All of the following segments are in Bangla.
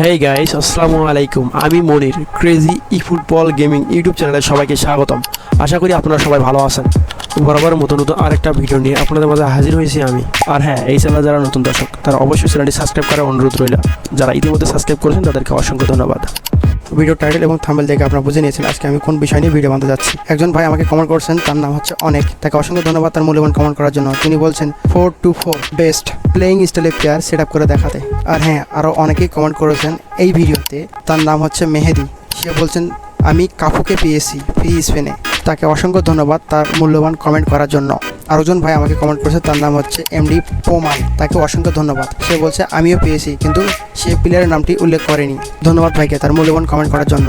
হেই গাইস আসসালামু আলাইকুম আমি Monir crazy e football gaming YouTube চ্যানেলে সবাইকে স্বাগতম। আশা করি আপনারা সবাই ভালো আছেন। বরাবর মতো নতুন আরেকটা ভিডিও নিয়ে আপনাদের মাঝে হাজির হয়েছি আমি। আর হ্যাঁ এই চ্যানেলে যারা নতুন দর্শক, তারা অবশ্যই চ্যানেলটি সাবস্ক্রাইব করার অনুরোধ রইল। যারা ইতিমধ্যে সাবস্ক্রাইব করেছেন, তাদেরকে অসংখ্য ধন্যবাদ। ভিডিও টাইটেল এবং থাম্বেল দেখে আপনারা বুঝে নিয়েছেন আজকে আমি কোন বিষয় নিয়ে ভিডিও বানাতে যাচ্ছি। একজন ভাই আমাকে কমেন্ট করছেন, তার নাম হচ্ছে অনেক। তাকে অসংখ্য ধন্যবাদ তার মূল্যবান কমেন্ট করার জন্য। তিনি বলছেন four two four best playing স্টাইলে প্লেয়ার সেট করে দেখাতে। আর হ্যাঁ আরও অনেকেই কমেন্ট করেছেন এই ভিডিওতে তার নাম হচ্ছে মেহেদি। সে বলছেন, আমি কাফুকে পেয়েছি ফ্রি স্পেনে তাকে অসংখ্য ধন্যবাদ তার মূল্যবান কমেন্ট করার জন্য। আরেকজন ভাই আমাকে কমেন্ট করেছে, তার নাম হচ্ছে এমডি পোমান তাকে অসংখ্য ধন্যবাদ। সে বলছে, আমিও পেয়েছি, কিন্তু সে প্লেয়ারের নামটি উল্লেখ করেনি। ধন্যবাদ ভাইকে তার মূল্যবান কমেন্ট করার জন্য।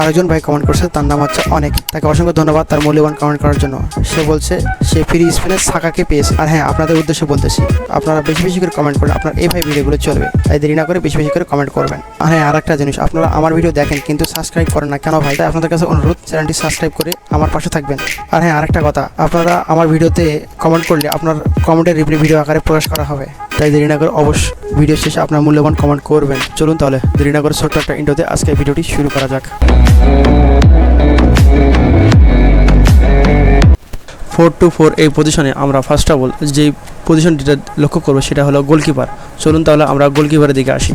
আরেকজন ভাই কমেন্ট করছে, তার নাম হচ্ছে অনেক। তাকে অসংখ্য ধন্যবাদ তার মূল্যবান কমেন্ট করার জন্য। সে বলছে, সে ফ্রি স্পেনের সাকাকে পেয়েছে। আর হ্যাঁ আপনাদের উদ্দেশ্যে বলতেছি, আপনারা বেশি বেশি করে কমেন্ট করলে আপনার এই ভাই ভিডিওগুলো চলবে। তাই দেরি না করে বেশি বেশি করে কমেন্ট করবেন। আর হ্যাঁ আর একটা জিনিস, আপনারা আমার ভিডিও দেখেন কিন্তু সাবস্ক্রাইব করেন না। কেন ভাই? তাই আপনাদের কাছে অনুরোধ চ্যানেলটি সাবস্ক্রাইব করে আমার পাশে থাকবেন। আর হ্যাঁ আরেকটা কথা, আপনারা আমার ভিডিওতে কমেন্ট করলে আপনার কমেন্টের রিপ্লাই ভিডিও আকারে প্রকাশ করা হবে। তাই দেরি না করে অবশ্য ভিডিও শেষে আপনার মূল্যবান কমেন্ট করবেন। চলুন তাহলে দেরি না করে ছোট্ট একটা ইন্টোতে আজকে ভিডিওটি শুরু করা যাক। ফোর টু ফোর এই পজিশনে আমরা ফার্স্ট অফ অল যে পজিশনটিটা লক্ষ্য করব সেটা হলো গোলকিপার চলুন তাহলে আমরা গোলকিপারের দিকে আসি।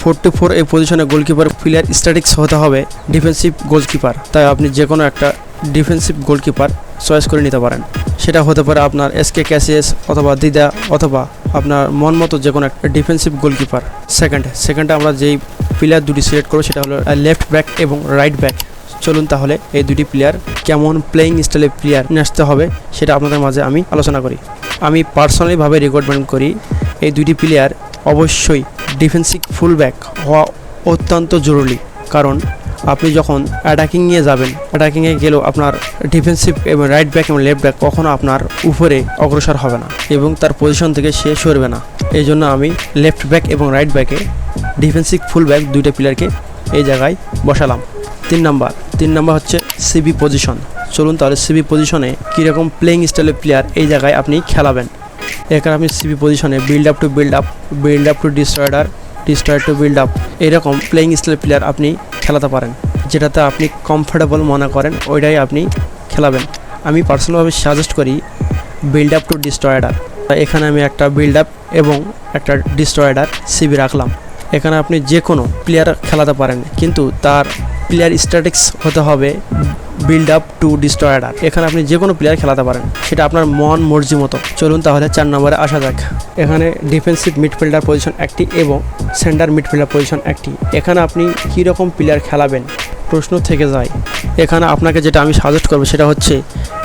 ফোর টু ফোর এই পজিশনে গোলকিপার প্লেয়ার স্ট্যাটিক্স হতে হবে ডিফেন্সিভ গোলকিপার তাই আপনি যে কোনো একটা ডিফেন্সিভ গোলকিপার চয়েস করে নিতে পারেন। সেটা হতে পারে আপনার এসকে ক্যাসিএস অথবা দিদা অথবা আপনার মন মতো যে কোনো একটা ডিফেন্সিভ গোলকিপার সেকেন্ড সেকেন্ডে আমরা যেই প্লেয়ার দুটি সিলেক্ট করব, সেটা হলো লেফট ব্যাক এবং রাইট ব্যাক চলুন তাহলে এই দুটি প্লেয়ার কেমন প্লেয়িং স্টাইলে প্লেয়ার নিয়ে আসতে হবে, সেটা আপনাদের মাঝে আমি আলোচনা করি। আমি পার্সোনালিভাবে রিকমেন্ড করি, এই দুটি প্লেয়ার অবশ্যই ডিফেন্সিভ ফুলব্যাক হওয়া অত্যন্ত জরুরি। কারণ আপনি যখন অ্যাটাকিং নিয়ে যাবেন অ্যাটাকিংয়ে গেলেও আপনার ডিফেন্সিভ এবং রাইট ব্যাক এবং লেফট ব্যাক কখনো আপনার উপরে অগ্রসর হবে না এবং তার পজিশন থেকে সে সরবে না। এই জন্য আমি লেফট ব্যাক এবং রাইট ব্যাকে ডিফেন্সিভ ফুল ব্যাক দুইটা প্লেয়ারকে এই জায়গায় বসালাম। তিন নাম্বার তিন নাম্বার হচ্ছে সিবি পজিশন চলুন তাহলে সিবি পজিশনে কীরকম প্লেইং স্টাইলের প্লেয়ার এই জায়গায় আপনি খেলাবেন। এখানে আপনি সিবি পজিশনে build up to build up build up to destroyer destroyer to build up এরকম প্লেইং স্টাইলের প্লেয়ার আপনি খেলাতে পারেন। যেটাতে আপনি কমফোর্টেবল মনে করেন, ওইটাই আপনি খেলাবেন। আমি পার্সোনালভাবে সাজেস্ট করি বিল্ড আপ টু ডিস্ট্রয়ার এখানে আমি একটা বিল্ড আপ এবং একটা ডিস্ট্রয়ার সিবি রাখলাম। এখানে আপনি যে কোনো প্লেয়ার খেলাতে পারেন, কিন্তু তার প্লেয়ার স্ট্যাটিক্স হতে হবে বিল্ড আপ টু ডিস্ট্রয়ার এখানে আপনি যে কোনো প্লেয়ার খেলাতে পারেন, সেটা আপনার মন মর্জি মতো। চলুন তাহলে চার নম্বরে আসা যাক। এখানে ডিফেন্সিভ মিডফিল্ডার পজিশন একটি এবং সেন্টার মিডফিল্ডার পজিশন একটি। এখানে আপনি কী রকম প্লেয়ার খেলাবেন প্রশ্ন থেকে যায়। এখানে আপনাকে যেটা আমি সাজেস্ট করব সেটা হচ্ছে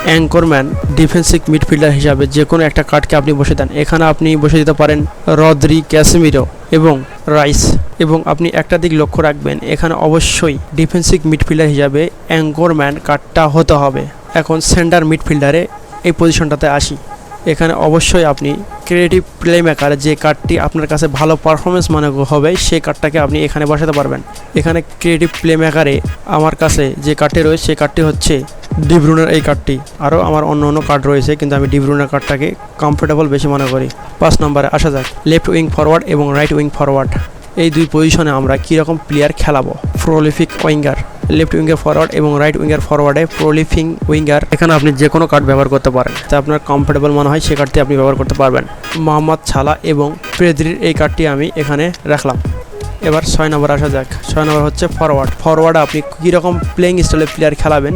অ্যাঙ্করম্যান ডিফেন্সিভ মিডফিল্ডার হিসাবে যে কোনো একটা কার্ডকে আপনি বসে দেন। এখানে আপনি বসে দিতে পারেন রদ্রি, ক্যাসিমিরো এবং রাইস এবং আপনি একটা দিক লক্ষ্য রাখবেন, এখানে অবশ্যই ডিফেন্সিভ মিডফিল্ডার হিসাবে অ্যাঙ্করম্যান কার্ডটা হতে হবে। এখন সেন্টার মিডফিল্ডারে এই পজিশনটাতে আসি। এখানে অবশ্যই আপনি ক্রিয়েটিভ প্লে মেকার যে কার্ডটি আপনার কাছে ভালো পারফরমেন্স মনে হবে, সেই কার্ডটাকে আপনি এখানে বসাতে পারবেন। এখানে ক্রিয়েটিভ প্লে মেকারে আমার কাছে যে কার্ডটি রয়েছে, সেই কার্ডটি হচ্ছে ডিব্রুনের এই কার্ডটি আরও আমার অন্য অন্য কার্ড রয়েছে, কিন্তু আমি ডিব্রুনের কার্ডটাকে কমফোর্টেবল বেশি মনে করি। পাঁচ নম্বরে আসা যাক। লেফট উইং ফরওয়ার্ড এবং রাইট উইং ফরওয়ার্ড এই দুই পজিশনে আমরা কীরকম player খেলাবো? Prolific winger left winger forward এবং রাইট উইঙ্গার ফরওয়ার্ডে প্রলিফিং উইঙ্গার এখানে আপনি যে কোনো কার্ড ব্যবহার করতে পারেন। তা আপনার কমফোর্টেবল মনে হয় সেই কার্ডটি আপনি ব্যবহার করতে পারবেন। মোহাম্মদ ছালা এবং প্রেদ্রির এই কার্ডটি আমি এখানে রাখলাম। এবার ছয় নম্বর আসা যাক। ছয় নম্বর হচ্ছে ফরওয়ার্ড ফরওয়ার্ডে আপনি কীরকম প্লেইং স্টাইলের প্লেয়ার খেলাবেন?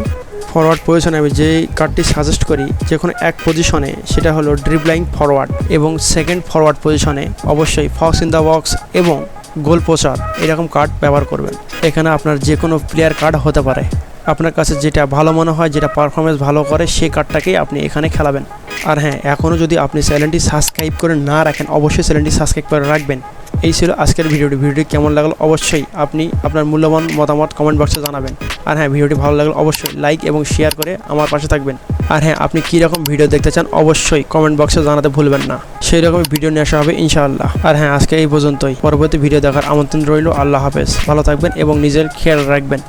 ফরওয়ার্ড পজিশনে আমি যেই কার্ডটি সাজেস্ট করি যে কোনো এক পজিশনে সেটা হলো ড্রিবলাইং ফরওয়ার্ড এবং সেকেন্ড ফরওয়ার্ড পজিশনে অবশ্যই ফক্স ইন দ্য বক্স এবং গোল পোচার এরকম কার্ড ব্যবহার করবেন। এখানে আপনার যে কোনো প্লেয়ার কার্ড হতে পারে। আপনার কাছে যেটা ভালো মনে হয়, যেটা পারফরমেন্স ভালো করে, সেই কার্ডটাকেই আপনি এখানে খেলাবেন। আর হ্যাঁ এখনও যদি আপনি চ্যানেলটি সাবস্ক্রাইব করে না রাখেন, অবশ্যই চ্যানেলটি সাবস্ক্রাইব করে রাখবেন। এই ছিল আজকের ভিডিওটি। ভিডিওটি কেমন লাগল? অবশ্যই আপনি আপনার মূল্যবান মতামত কমেন্ট বক্সে জানাবেন। আর হ্যাঁ ভিডিওটি ভালো লাগলে অবশ্যই লাইক এবং শেয়ার করে আমার পাশে থাকবেন। আর হ্যাঁ আপনি কীরকম ভিডিও দেখতে চান অবশ্যই কমেন্ট বক্সে জানাতে ভুলবেন না। সেই রকমই ভিডিও নিয়ে আসা হবে ইনশাআল্লাহ। আর হ্যাঁ আজকে এই পর্যন্তই। পরবর্তী ভিডিও দেখার আমন্ত্রণ রইল। আল্লাহ হাফেজ। ভালো থাকবেন এবং নিজের খেয়াল রাখবেন।